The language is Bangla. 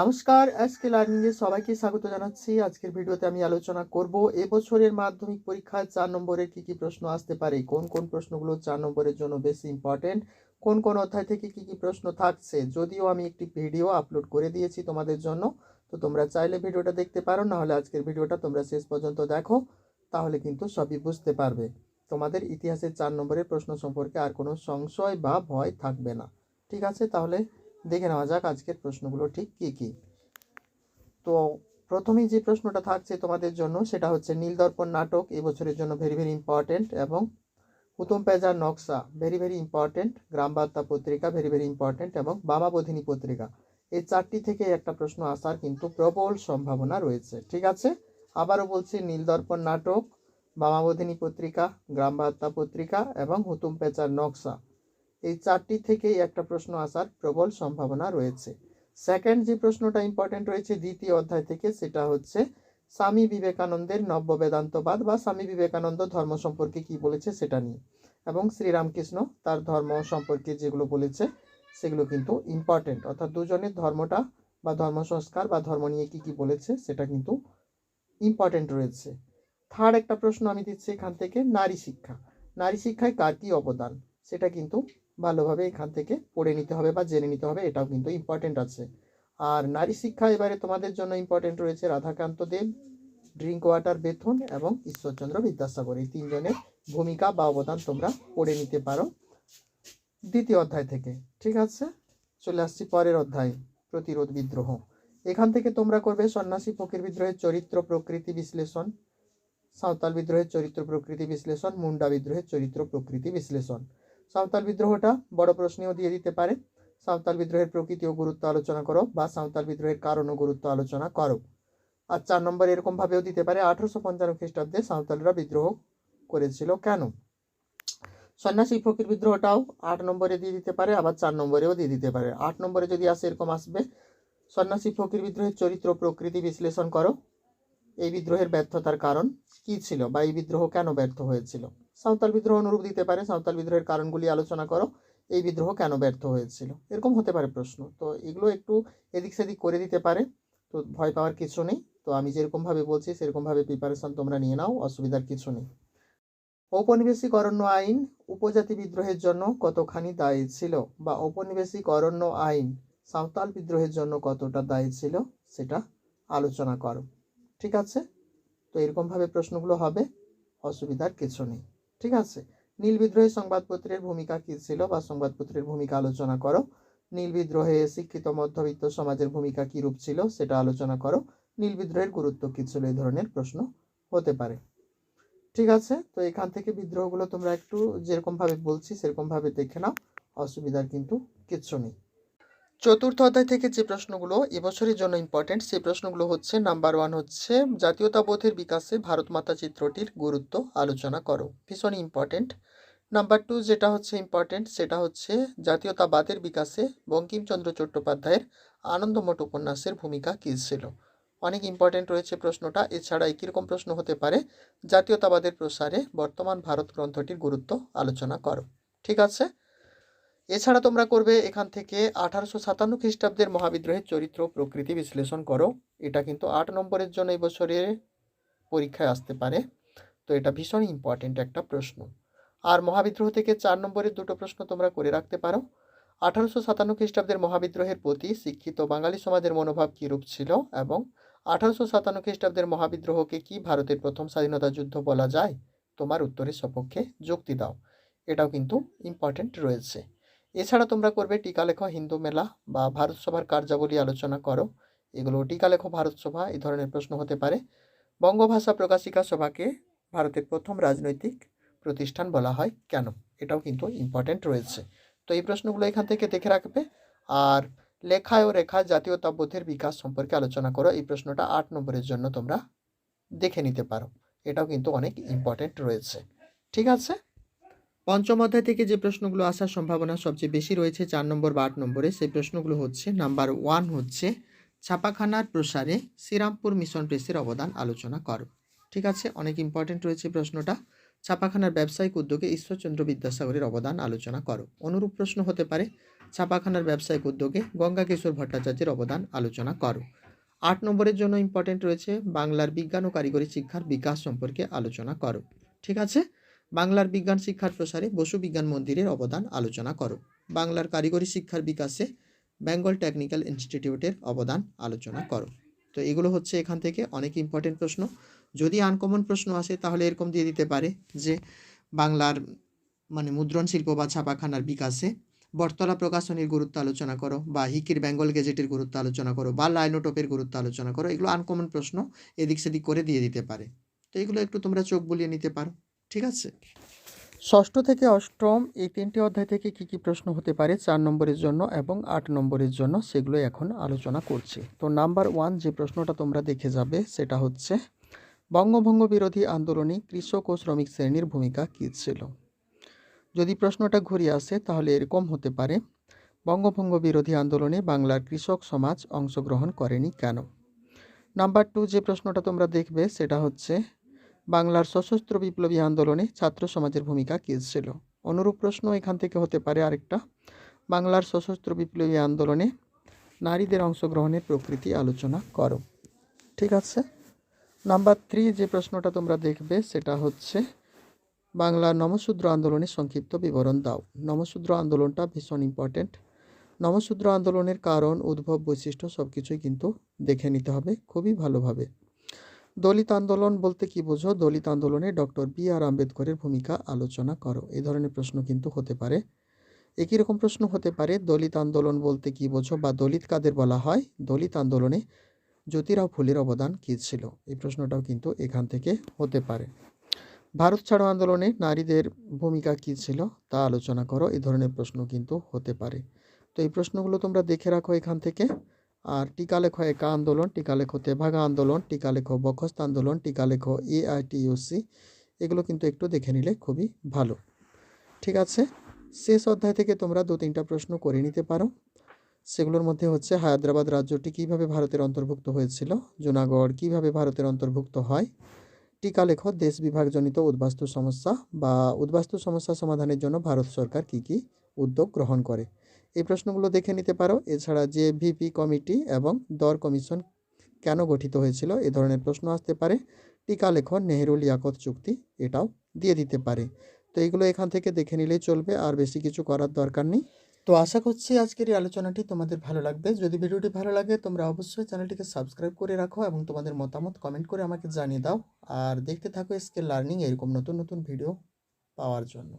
নমস্কার, আজকে লার্নিংয়ে সবাইকে স্বাগত জানাচ্ছি। আজকের ভিডিওতে আমি আলোচনা করব, এবছরের মাধ্যমিক পরীক্ষায় চার নম্বরের কি কি প্রশ্ন আসতে পারে? কোন কোন প্রশ্নগুলো চার নম্বরের জন্য বেশি ইম্পর্টেন্ট কোন কোন অধ্যায় থেকে কি কি প্রশ্ন থাকছে? যদিও আমি একটি ভিডিও আপলোড করে দিয়েছি তোমাদের জন্য, তো তোমরা চাইলে ভিডিওটা দেখতে পারো না হলে আজকের ভিডিওটা তোমরা শেষ পর্যন্ত দেখো, তাহলে কিন্তু সবই বুঝতে পারবে। তোমাদের ইতিহাসের চার নম্বরের প্রশ্ন সম্পর্কে আর কোনো সংশয় বা ভয় থাকবে না। ঠিক আছে, তাহলে দেখে নেওয়া যাক আজকের প্রশ্নগুলো ঠিক কী কী। তো প্রথমেই যে প্রশ্নটা থাকছে তোমাদের জন্য, সেটা হচ্ছে নীলদর্পণ নাটক এবছরের জন্য ভেরি ভেরি ইম্পর্টেন্ট এবং হুতম পেজার নকশা ভেরি ভেরি ইম্পর্টেন্ট গ্রাম বার্তা পত্রিকা ভেরি ভেরি ইম্পর্টেন্ট এবং বামাবোধিনী পত্রিকা। এই চারটি থেকে একটা প্রশ্ন আসার কিন্তু প্রবল সম্ভাবনা রয়েছে, ঠিক আছে? আবারও বলছি নীলদর্পণ নাটক, বামাবোধিনী পত্রিকা গ্রাম বার্তা পত্রিকা এবং হুতুম পেচার নকশা। এই চারটি থেকেই একটা প্রশ্ন আসার প্রবল সম্ভাবনা রয়েছে। সেকেন্ড যে প্রশ্নটা ইম্পর্টেন্ট রয়েছে দ্বিতীয় অধ্যায় থেকে, সেটা হচ্ছে স্বামী বিবেকানন্দের নব্য বেদান্তবাদ বা স্বামী বিবেকানন্দ ধর্ম সম্পর্কে কি বলেছে সেটা নিয়ে। এবং শ্রীরামকৃষ্ণ তার ধর্ম সম্পর্কে যেগুলো বলেছে, সেগুলো কিন্তু ইম্পর্টেন্ট অর্থাৎ দুজনের ধর্মটা বা ধর্ম সংস্কার বা ধর্ম নিয়ে কি কি বলেছে, সেটা কিন্তু ইম্পর্টেন্ট রয়েছে। থার্ড একটা প্রশ্ন আমি দিচ্ছি এখান থেকে, নারী শিক্ষা। নারী শিক্ষায় কার কি অবদান? সেটা কিন্তু ভালোভাবে এখান থেকে পড়ে নিতে হবে বা জেনে নিতে হবে, এটাও কিন্তু ইম্পর্টেন্ট আছে। আর নারী শিক্ষা এবারে তোমাদের জন্য ইম্পর্টেন্ট রয়েছে Radhakanta Deb drink water Bethune এবং ঈশ্বরচন্দ্র বিদ্যাসাগর। এই তিনজনের ভূমিকা বা অবদান তোমরা পড়ে নিতে পারো দ্বিতীয় অধ্যায় থেকে, ঠিক আছে? চলে আসছি পরের অধ্যায়, প্রতিরোধ বিদ্রোহ। এখান থেকে তোমরা করবে সন্ন্যাসী ফকির বিদ্রোহের চরিত্র প্রকৃতি বিশ্লেষণ, সাঁওতাল বিদ্রোহের চরিত্র প্রকৃতি বিশ্লেষণ, মুন্ডা বিদ্রোহের চরিত্র প্রকৃতি বিশ্লেষণ। সাঁওতাল বিদ্রোহটা বড় প্রশ্নেও দিয়ে দিতে পারে। সাঁওতাল বিদ্রোহের প্রকৃতি ও গুরুত্ব আলোচনা করো বা সাঁওতাল বিদ্রোহের কারণ ও গুরুত্ব আলোচনা করো। আর চার নম্বর এরকম ভাবেও দিতে পারে, আঠারোশো পঞ্চান্ন খ্রিস্টাব্দে সাঁওতালরা বিদ্রোহ করেছিল কেন? সন্ন্যাসী ফকির বিদ্রোহটাও আট নম্বরে দিয়ে দিতে পারে, আবার চার নম্বরেও দিয়ে দিতে পারে। আট নম্বরে যদি আসে এরকম আসবে, সন্ন্যাসী ফকির বিদ্রোহের চরিত্র, প্রকৃতি বিশ্লেষণ করো। এই বিদ্রোহের ব্যর্থতার কারণ কি ছিল বা এই বিদ্রোহ কেন ব্যর্থ হয়েছিল? সাঁওতাল বিদ্রোহ অনুরূপ দিতে পারে, সাঁওতাল বিদ্রোহের কারণগুলি আলোচনা করো। এই বিদ্রোহ কেন ব্যর্থ হয়েছিল? এরকম হতে পারে প্রশ্ন। তো এগুলো একটু এদিক সেদিক করে দিতে পারে। তো ভয় পাওয়ার কিছু নেই। তো আমি যেরকমভাবে বলছি, সেরকমভাবে প্রিপারেশন তোমরা নিয়ে নাও, অসুবিধার কিছু নেই। ঔপনিবেশিক অরণ্য আইন, উপজাতি বিদ্রোহের জন্য কতখানি দায়ী ছিল? বা ঔপনিবেশিক অরণ্য আইন, সাঁওতাল বিদ্রোহের জন্য কতটা দায়ী ছিল? সেটা আলোচনা করো। ঠিক আছে? তো এরকমভাবে প্রশ্নগুলো হবে, অসুবিধার কিছু নেই। ঠিক আছে? নীল বিদ্রোহে সংবাদপত্রের ভূমিকা কী ছিল বা সংবাদপত্রের ভূমিকা আলোচনা করো? নীল বিদ্রোহে শিক্ষিত, মধ্যবিত্ত সমাজের ভূমিকা কী রূপ ছিল সেটা আলোচনা করো। নীল বিদ্রোহের গুরুত্ব কী ছিল এই ধরনের প্রশ্ন হতে পারে। ঠিক আছে? তো এখান থেকে বিদ্রোহগুলো তোমরা একটু যেরকমভাবে বলছি, সেরকমভাবে দেখে নাও। অসুবিধার কিন্তু কিচ্ছু নেই। চতুর্থ অধ্যায় থেকে যে প্রশ্নগুলো এবছরের জন্য ইম্পর্টেন্ট সেই প্রশ্নগুলো হচ্ছে নাম্বার ওয়ান হচ্ছে, জাতীয়তাবোধের বিকাশে ভারত মাতা চিত্রটির গুরুত্ব আলোচনা করো। ভীষণ ইম্পর্টেন্ট নাম্বার টু যেটা হচ্ছে ইম্পর্টেন্ট সেটা হচ্ছে জাতীয়তাবাদের বিকাশে বঙ্কিমচন্দ্র চট্টোপাধ্যায়ের আনন্দমঠ উপন্যাসের ভূমিকা কী ছিল? অনেক ইম্পর্টেন্ট রয়েছে প্রশ্নটা, এছাড়া একই রকম প্রশ্ন হতে পারে, জাতীয়তাবাদের প্রসারে বর্তমান ভারত গ্রন্থটির গুরুত্ব আলোচনা করো। ঠিক আছে? এছাড়া তোমরা করবে এখান থেকে আঠারোশো সাতান্ন খ্রিস্টাব্দের মহাবিদ্রোহের চরিত্র প্রকৃতি বিশ্লেষণ করো। এটা কিন্তু আট নম্বরের জন্য এই বছরের পরীক্ষায় আসতে পারে। তো এটা ভীষণ ইম্পর্টেন্ট একটা প্রশ্ন। আর মহাবিদ্রোহ থেকে চার নম্বরের দুটো প্রশ্ন তোমরা করে রাখতে পারো। আঠারোশো সাতান্ন খ্রিস্টাব্দের মহাবিদ্রোহের প্রতি শিক্ষিত বাঙালি সমাজের মনোভাব কীরূপ ছিল এবং আঠারোশো সাতান্ন খ্রিস্টাব্দের মহাবিদ্রোহকে কি ভারতের প্রথম স্বাধীনতা যুদ্ধ বলা যায়? তোমার উত্তরের সপক্ষে যুক্তি দাও। এটাও কিন্তু ইম্পর্টেন্ট রয়েছে। এছাড়া তোমরা করবে টিকা টিকালেখ হিন্দু মেলা বা ভারত সভার কার্যাবলী আলোচনা করো। এগুলো ভারত সভা এই ধরনের প্রশ্ন হতে পারে। বঙ্গভাষা প্রকাশিকা সভাকে ভারতের প্রথম রাজনৈতিক প্রতিষ্ঠান বলা হয়। কেন? এটাও কিন্তু ইম্পর্টেন্ট রয়েছে। তো এই প্রশ্নগুলো এখান থেকে দেখে রাখবে। আর লেখায় ও রেখা জাতীয়তাবোধের বিকাশ সম্পর্কে আলোচনা করো। এই প্রশ্নটা আট নম্বরের জন্য তোমরা দেখে নিতে পারো। এটাও কিন্তু অনেক ইম্পর্টেন্ট রয়েছে। ঠিক আছে? পঞ্চম অধ্যায় থেকে যে প্রশ্নগুলো আসার সম্ভাবনা সবচেয়ে বেশি রয়েছে, চার নম্বর বা আট নম্বরে, সেই প্রশ্নগুলো হচ্ছে, নাম্বার ওয়ান হচ্ছে, ছাপাখানার প্রসারে শ্রীরামপুর মিশন প্রেসের অবদান আলোচনা করো। ঠিক আছে? অনেক ইম্পর্টেন্ট রয়েছে প্রশ্নটা। ছাপাখানার ব্যবসায়িক উদ্যোগে ঈশ্বরচন্দ্র বিদ্যাসাগরের অবদান আলোচনা করো। অনুরূপ প্রশ্ন হতে পারে, ছাপাখানার ব্যবসায়িক উদ্যোগে গঙ্গা কিশোর ভট্টাচার্যের অবদান আলোচনা করো। আট নম্বরের জন্য ইম্পর্টেন্ট রয়েছে, বাংলার বিজ্ঞান ও কারিগরি শিক্ষার বিকাশ সম্পর্কে আলোচনা করো। ঠিক আছে? বাংলার বিজ্ঞান শিক্ষার প্রসারে বসু বিজ্ঞান মন্দিরের অবদান আলোচনা করো। বাংলার কারিগরি শিক্ষার বিকাশে বেঙ্গল টেকনিক্যাল ইনস্টিটিউটের অবদান আলোচনা করো। তো এগুলো হচ্ছে এখান থেকে অনেক ইম্পর্টেন্ট প্রশ্ন। যদি আনকমন প্রশ্ন আসে, তাহলে এরকম দিয়ে দিতে পারে যে, বাংলার মানে মুদ্রণ শিল্প বা ছাপাখানার বিকাশে বটতলা প্রকাশনীর গুরুত্ব আলোচনা করো বা হিকির বেঙ্গল গেজেটের গুরুত্ব আলোচনা করো বা লাইনোটোপের গুরুত্ব আলোচনা করো। এগুলো আনকমন প্রশ্ন, এদিক সেদিক করে দিয়ে দিতে পারে। তো এগুলো একটু তোমরা চোখ বুলিয়ে নিতে পারো। ঠিক আছে? ষষ্ঠ থেকে অষ্টম এই তিনটি অধ্যায় থেকে কি কি প্রশ্ন হতে পারে? চার নম্বরের জন্য এবং আট নম্বরের জন্য সেগুলো এখন আলোচনা করছি। তো নাম্বার ওয়ান যে প্রশ্নটা তোমরা দেখে যাবে সেটা হচ্ছে, বঙ্গভঙ্গ বিরোধী আন্দোলনে কৃষক ও শ্রমিক শ্রেণির ভূমিকা কী ছিল? যদি প্রশ্নটা ঘুরিয়ে আসে তাহলে এরকম হতে পারে, বঙ্গভঙ্গ বিরোধী আন্দোলনে বাংলার কৃষক সমাজ অংশগ্রহণ করেনি কেন? নাম্বার টু যে প্রশ্নটা তোমরা দেখবে সেটা হচ্ছে বাংলার সশস্ত্র বিপ্লবী আন্দোলনে ছাত্র সমাজের ভূমিকা কী ছিল? অনুরূপ প্রশ্ন এখান থেকে হতে পারে আরেকটা। বাংলার সশস্ত্র বিপ্লবী আন্দোলনে নারীদের অংশগ্রহণের প্রকৃতি আলোচনা করো। ঠিক আছে? নাম্বার থ্রি যে প্রশ্নটা তোমরা দেখবে সেটা হচ্ছে বাংলা নমশূদ্র আন্দোলনের সংক্ষিপ্ত বিবরণ দাও। নমশূদ্র আন্দোলনটা ভীষণ ইম্পর্ট্যান্ট নমশূদ্র আন্দোলনের কারণ, উদ্ভব, বৈশিষ্ট্য সব কিছুই কিন্তু দেখে নিতে হবে খুবই ভালোভাবে। দলিত আন্দোলন বলতে কি বোঝো? দলিত আন্দোলনে ডক্টর বি আর আম্বেদকরের ভূমিকা আলোচনা করো। এই ধরনের প্রশ্ন কিন্তু হতে পারে। একই রকম প্রশ্ন হতে পারে, দলিত আন্দোলন বলতে কি বোঝো বা দলিত কাদের বলা হয়? দলিত আন্দোলনে জ্যোতিরাও ফুলের অবদান কী ছিল? এই প্রশ্নটাও কিন্তু এখান থেকে হতে পারে। ভারত ছাড়ো আন্দোলনে নারীদের ভূমিকা কী ছিল তা আলোচনা করো। এই ধরনের প্রশ্ন কিন্তু হতে পারে। তো এই প্রশ্নগুলো তোমরা দেখে রাখো এখান থেকে। আর টিকা লেখো একা আন্দোলন, টিকা লেখো তেভাগা আন্দোলন, টিকা লেখো বখস্ত আন্দোলন, টিকা লেখো এআইটিইউসি, এগুলো কিন্তু একটু দেখে নিলে খুবই ভালো। ঠিক আছে? শেষ অধ্যায় থেকে তোমরা দু তিনটা প্রশ্ন করে নিতে পারো। সেগুলোর মধ্যে হচ্ছে হায়দ্রাবাদ রাজ্যটি কীভাবে ভারতের অন্তর্ভুক্ত হয়েছিল, জুনাগড় কীভাবে ভারতের অন্তর্ভুক্ত হয়, টিকা লেখ দেশ বিভাগজনিত উদ্বাস্তু সমস্যা বা উদ্বাস্তু সমস্যা সমাধানের জন্য ভারত সরকার কি কি উদ্যোগ গ্রহণ করে। এই প্রশ্নগুলো দেখে নিতে পারো। এছাড়া যে ভিপি কমিটি এবং দর কমিশন কেন গঠিত হয়েছিল, এ ধরনের প্রশ্ন আসতে পারে। টিকা লেখন নেহেরু লিয়াকত চুক্তি, এটাও দিয়ে দিতে পারে। তো এগুলো এখান থেকে দেখে নিলেই চলবে, আর বেশি কিছু করার দরকার নেই। তো আশা করছি আজকের এই আলোচনাটি তোমাদের ভালো লাগবে। যদি ভিডিওটি ভালো লাগে, তোমরা অবশ্যই চ্যানেলটিকে সাবস্ক্রাইব করে রাখো এবং তোমাদের মতামত কমেন্ট করে আমাকে জানিয়ে দাও। আর দেখতে থাকো স্কেল লার্নিং, এরকম নতুন নতুন ভিডিও পাওয়ার জন্য।